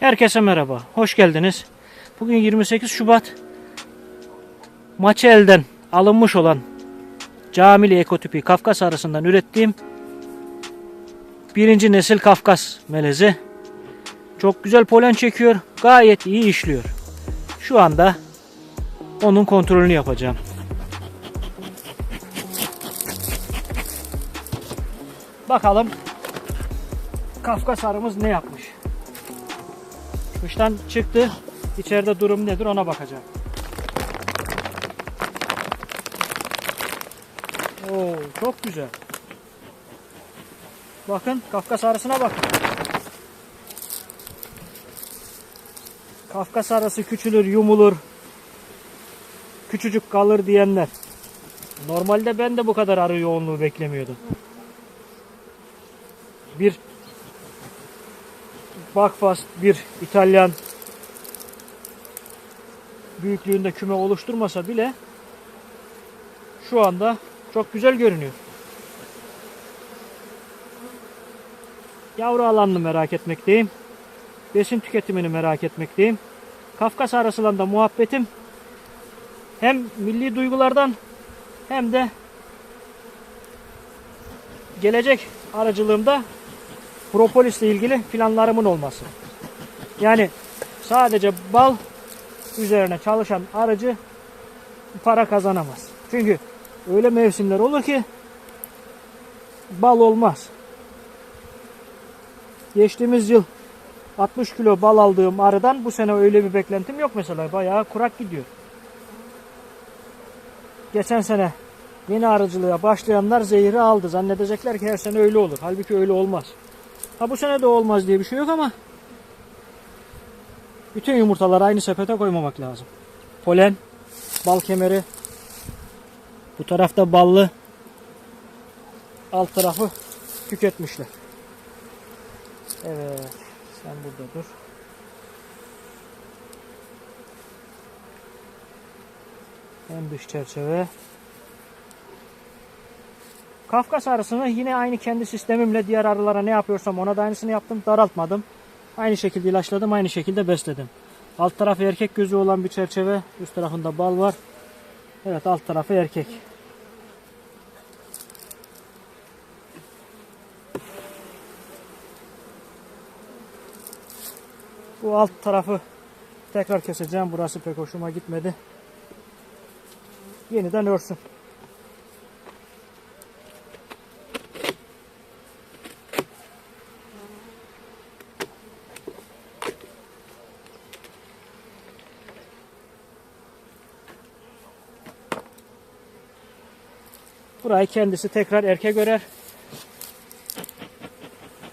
Herkese merhaba, hoş geldiniz. Bugün 28 Şubat. Maçı elden alınmış olan Camili ekotipi Kafkas arasından ürettiğim birinci nesil Kafkas melezi. Çok güzel polen çekiyor, gayet iyi işliyor. Şu anda onun kontrolünü yapacağım. Bakalım Kafkas arımız ne yapmış. Kıştan çıktı. İçeride durum nedir ona bakacağım. Oo, çok güzel. Bakın Kafkas arısına bakın. Kafkas arası küçülür, yumulur. Küçücük kalır diyenler. Normalde ben de bu kadar arı yoğunluğu beklemiyordum. Bir Buckfast bir İtalyan büyüklüğünde küme oluşturmasa bile şu anda çok güzel görünüyor. Yavru alanını merak etmekteyim. Besin tüketimini merak etmekteyim. Kafkas arasında muhabbetim hem milli duygulardan hem de gelecek aracılığımda propolisle ilgili planlarımın olması. Yani sadece bal üzerine çalışan aracı para kazanamaz. Çünkü öyle mevsimler olur ki bal olmaz. Geçtiğimiz yıl 60 kilo bal aldığım arıdan bu sene öyle bir beklentim yok mesela. Bayağı kurak gidiyor. Geçen sene yeni arıcılığa başlayanlar zehri aldı. Zannedecekler ki her sene öyle olur. Halbuki öyle olmaz. Ha bu sene de olmaz diye bir şey yok ama bütün yumurtaları aynı sepete koymamak lazım. Polen, bal kemeri, bu tarafta ballı, alt tarafı tüketmişler. Evet, sen burada dur. En dış çerçeve. Kafkas arısını yine aynı kendi sistemimle diğer arılara ne yapıyorsam ona da aynısını yaptım. Daraltmadım. Aynı şekilde ilaçladım. Aynı şekilde besledim. Alt tarafı erkek gözü olan bir çerçeve. Üst tarafında bal var. Evet alt tarafı erkek. Bu alt tarafı tekrar keseceğim. Burası pek hoşuma gitmedi. Yeniden örsün. Burayı kendisi tekrar erkek örer.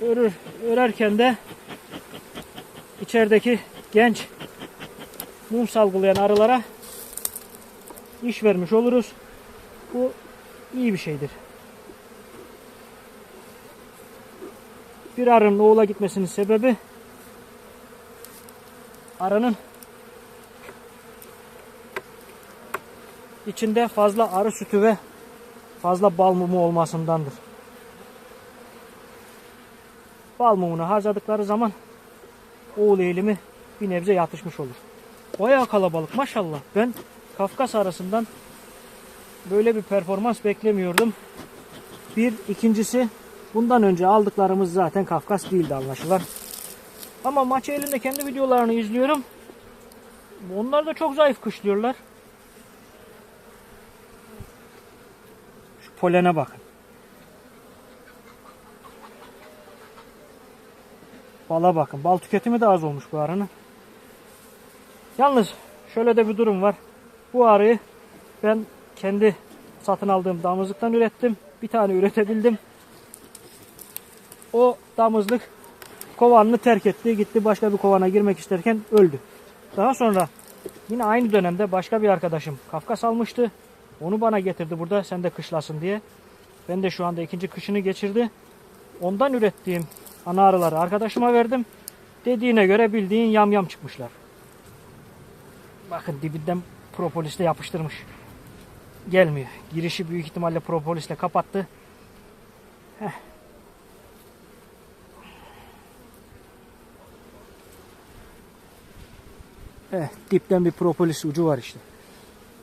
Örür, örerken de içerideki genç mum salgılayan arılara iş vermiş oluruz. Bu iyi bir şeydir. Bir arının oğula gitmesinin sebebi arının içinde fazla arı sütü ve fazla bal mumu olmasındandır. Bal mumunu harcadıkları zaman oğul eğilimi bir nebze yatışmış olur. Bayağı kalabalık maşallah. Ben Kafkas arasından böyle bir performans beklemiyordum. Bir ikincisi bundan önce aldıklarımız zaten Kafkas değildi anlaşılan. Ama maçı elinde kendi videolarını izliyorum. Onlar da çok zayıf kışlıyorlar. Polene bakın. Bala bakın. Bal tüketimi de az olmuş bu arının. Yalnız şöyle de bir durum var. Bu arıyı ben kendi satın aldığım damızlıktan ürettim. Bir tane üretebildim. O damızlık kovanını terk etti. Gitti başka bir kovana girmek isterken öldü. Daha sonra yine aynı dönemde başka bir arkadaşım Kafkas almıştı. Onu bana getirdi burada sen de kışlasın diye. Ben de şu anda ikinci kışını geçirdi. Ondan ürettiğim ana arıları arkadaşıma verdim. Dediğine göre bildiğin yam yam çıkmışlar. Bakın dibinden propolisle yapıştırmış. Gelmiyor. Girişi büyük ihtimalle propolisle kapattı. Heh. Eh, dipten bir propolis ucu var işte.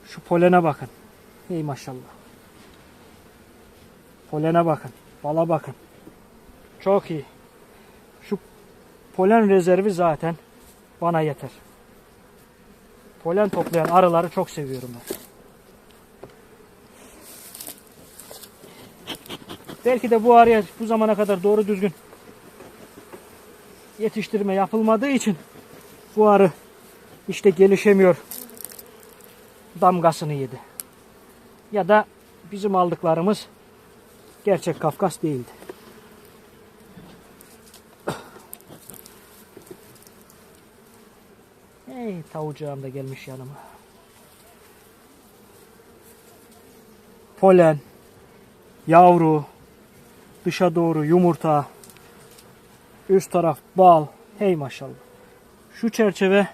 Şu polene bakın. Hey maşallah. Polene bakın. Bala bakın. Çok iyi. Şu polen rezervi zaten bana yeter. Polen toplayan arıları çok seviyorum ben. Belki de bu arıya bu zamana kadar doğru düzgün yetiştirme yapılmadığı için bu arı işte gelişemiyor damgasını yedi. Ya da bizim aldıklarımız gerçek Kafkas değildi. Hey tavucağım da gelmiş yanıma. Polen, yavru, dışa doğru yumurta, üst taraf bal. Hey maşallah. Şu çerçeve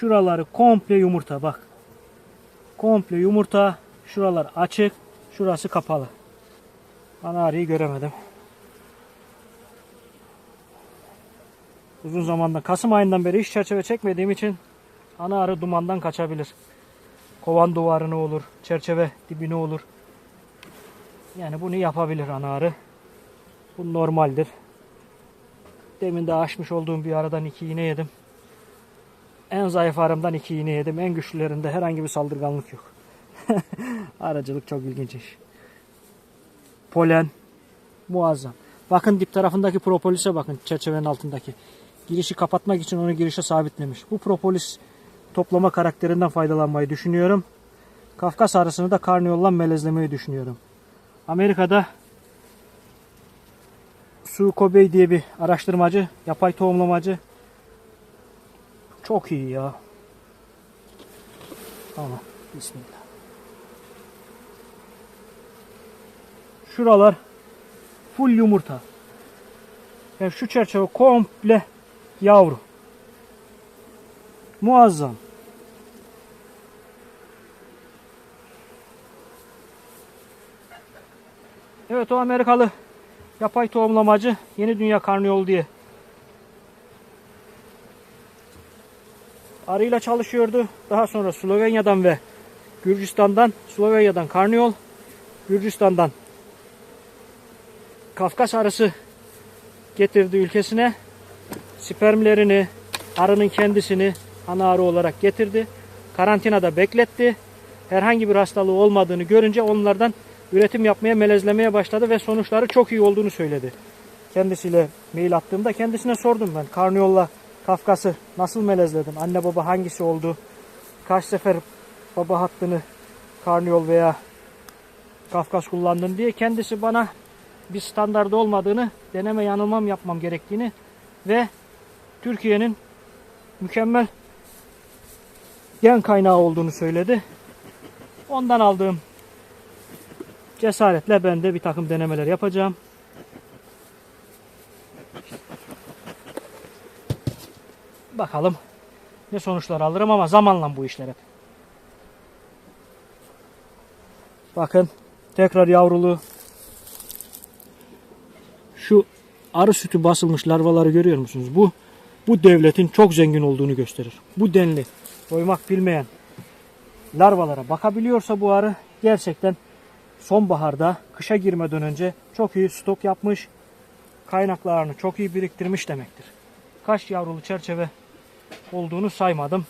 şuraları komple yumurta bak. Komple yumurta. Şuralar açık. Şurası kapalı. Ana arıyı göremedim. Uzun zamanda Kasım ayından beri hiç çerçeve çekmediğim için ana arı dumandan kaçabilir. Kovan duvarını olur, çerçeve dibini olur. Yani bunu yapabilir ana arı. Bu normaldir. Demin de açmış olduğum bir aradan iki iğne yedim. En zayıf arımdan iki iğne yedim. En güçlülerinde herhangi bir saldırganlık yok. Aracılık çok ilginç iş. Polen muazzam. Bakın dip tarafındaki propolise bakın çerçevenin altındaki. Girişi kapatmak için onu girişe sabitlemiş. Bu propolis toplama karakterinden faydalanmayı düşünüyorum. Kafkas arısını da karniyolla melezlemeyi düşünüyorum. Amerika'da Sue Kobe diye bir araştırmacı, yapay tohumlamacı. Çok iyi ya. Tamam. Bismillah. Şuralar full yumurta. Yani şu çerçeve komple yavru. Muazzam. Evet o Amerikalı yapay tohumlamacı Yeni Dünya Karnıyolu diye arıyla çalışıyordu. Daha sonra Slovenya'dan ve Gürcistan'dan, Slovenya'dan karniyol, Gürcistan'dan Kafkas arısı getirdi ülkesine. Spermlerini, arının kendisini ana arı olarak getirdi. Karantinada bekletti. Herhangi bir hastalığı olmadığını görünce onlardan üretim yapmaya, melezlemeye başladı ve sonuçları çok iyi olduğunu söyledi. Kendisiyle mail attığımda kendisine sordum ben. Karniyolla Kafkas'ı nasıl melezledin? Anne baba hangisi oldu? Kaç sefer baba hattını karniyol veya Kafkas kullandın diye kendisi bana bir standart olmadığını, deneme yanılmam yapmam gerektiğini ve Türkiye'nin mükemmel gen kaynağı olduğunu söyledi. Ondan aldığım cesaretle ben de bir takım denemeler yapacağım. Bakalım ne sonuçlar alırım ama zamanla bu işler hep. Bakın tekrar yavrulu. Şu arı sütü basılmış larvaları görüyor musunuz? Bu bu devletin çok zengin olduğunu gösterir. Bu denli doymak bilmeyen larvalara bakabiliyorsa bu arı gerçekten sonbaharda kışa girmeden önce çok iyi stok yapmış, kaynaklarını çok iyi biriktirmiş demektir. Kaç yavrulu çerçeve olduğunu saymadım.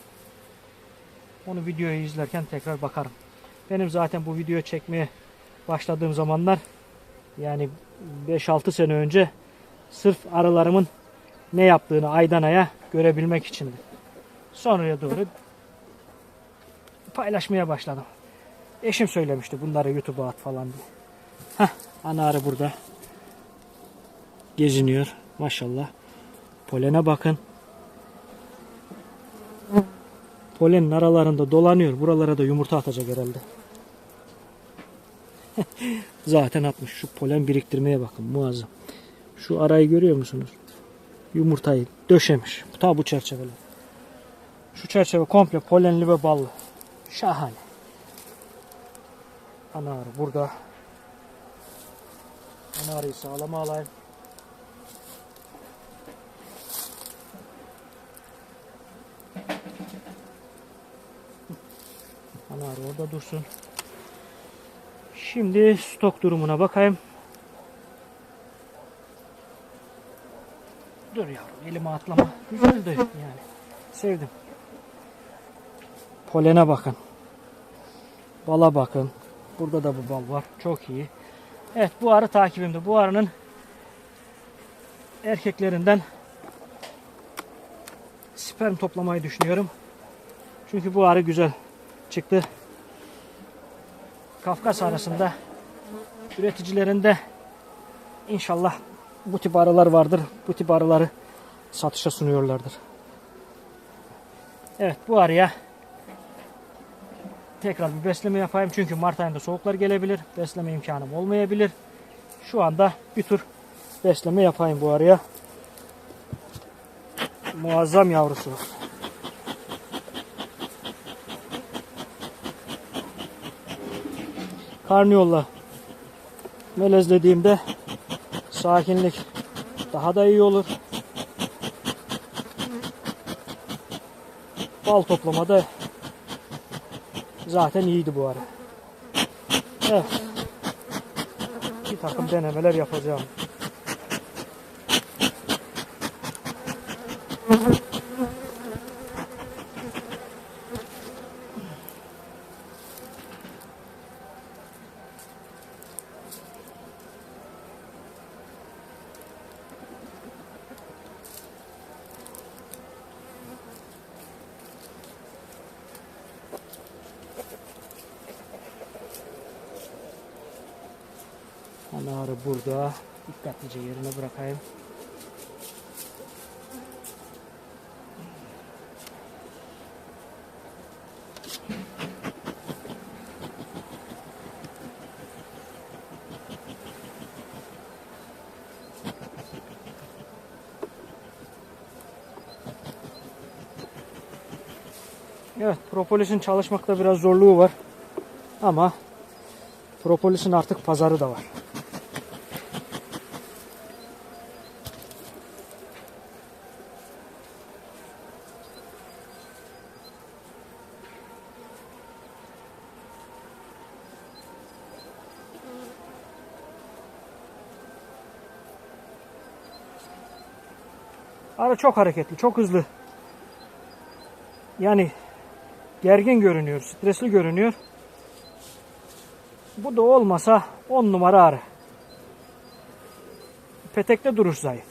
Onu videoyu izlerken tekrar bakarım. Benim zaten bu video çekmeye başladığım zamanlar yani 5-6 sene önce sırf arılarımın ne yaptığını aydan aya görebilmek içindi. Sonraya doğru paylaşmaya başladım. Eşim söylemişti bunları YouTube'a at falan diye. Heh, ana arı burada. Geziniyor. Maşallah. Polene bakın. Polenin aralarında dolanıyor. Buralara da yumurta atacak herhalde. Zaten atmış. Şu polen biriktirmeye bakın. Muazzam. Şu arayı görüyor musunuz? Yumurtayı döşemiş. Ta bu çerçeveler. Şu çerçeve komple polenli ve ballı. Şahane. Ana arı burada. Ana arıyı sağlama alayım. Onlar orada dursun. Şimdi stok durumuna bakayım. Dur yavrum elime atlama. Güzeldi yani. Sevdim. Polene bakın. Bala bakın. Burada da bu bal var. Çok iyi. Evet bu arı takibimde. Bu arının erkeklerinden sperm toplamayı düşünüyorum. Çünkü bu arı güzel çıktı. Kafkas arasında üreticilerinde inşallah bu tip arılar vardır. Bu tip arıları satışa sunuyorlardır. Evet bu arıya tekrar bir besleme yapayım. Çünkü Mart ayında soğuklar gelebilir. Besleme imkanım olmayabilir. Şu anda bir tur besleme yapayım bu arıya. Muazzam yavrusu. Karniyolla melezlediğimde sakinlik daha da iyi olur. Bal toplamada zaten iyiydi bu ara. Evet. Bir takım denemeler yapacağım. Anarı burada. Dikkatlice yerine bırakayım. Evet, propolisin çalışmakta biraz zorluğu var. Ama Propolisin artık pazarı da var. Arı çok hareketli, çok hızlı. Yani gergin görünüyor, stresli görünüyor. Bu da olmasa 10 numara arı. Petekte duruş zayıf.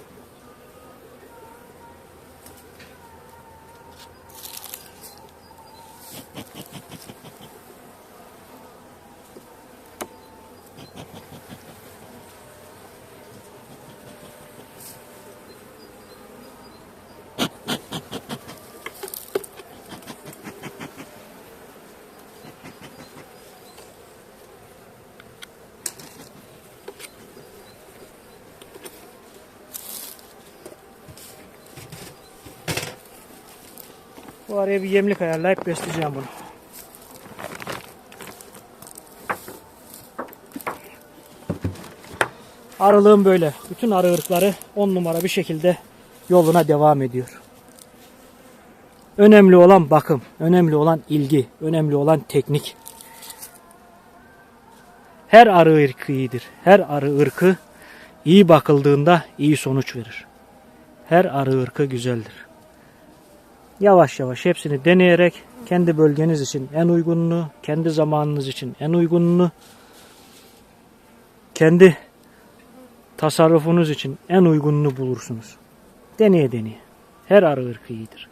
Bu araya bir yemlik ayarlayıp besleyeceğim bunu. Arılığım böyle. Bütün arı ırkları 10 numara bir şekilde yoluna devam ediyor. Önemli olan bakım, önemli olan ilgi, önemli olan teknik. Her arı ırkı iyidir. Her arı ırkı iyi bakıldığında iyi sonuç verir. Her arı ırkı güzeldir. Yavaş yavaş hepsini deneyerek kendi bölgeniz için en uygununu, kendi zamanınız için en uygununu, kendi tasarrufunuz için en uygununu bulursunuz. Deneye deneye. Her arı ırkı iyidir.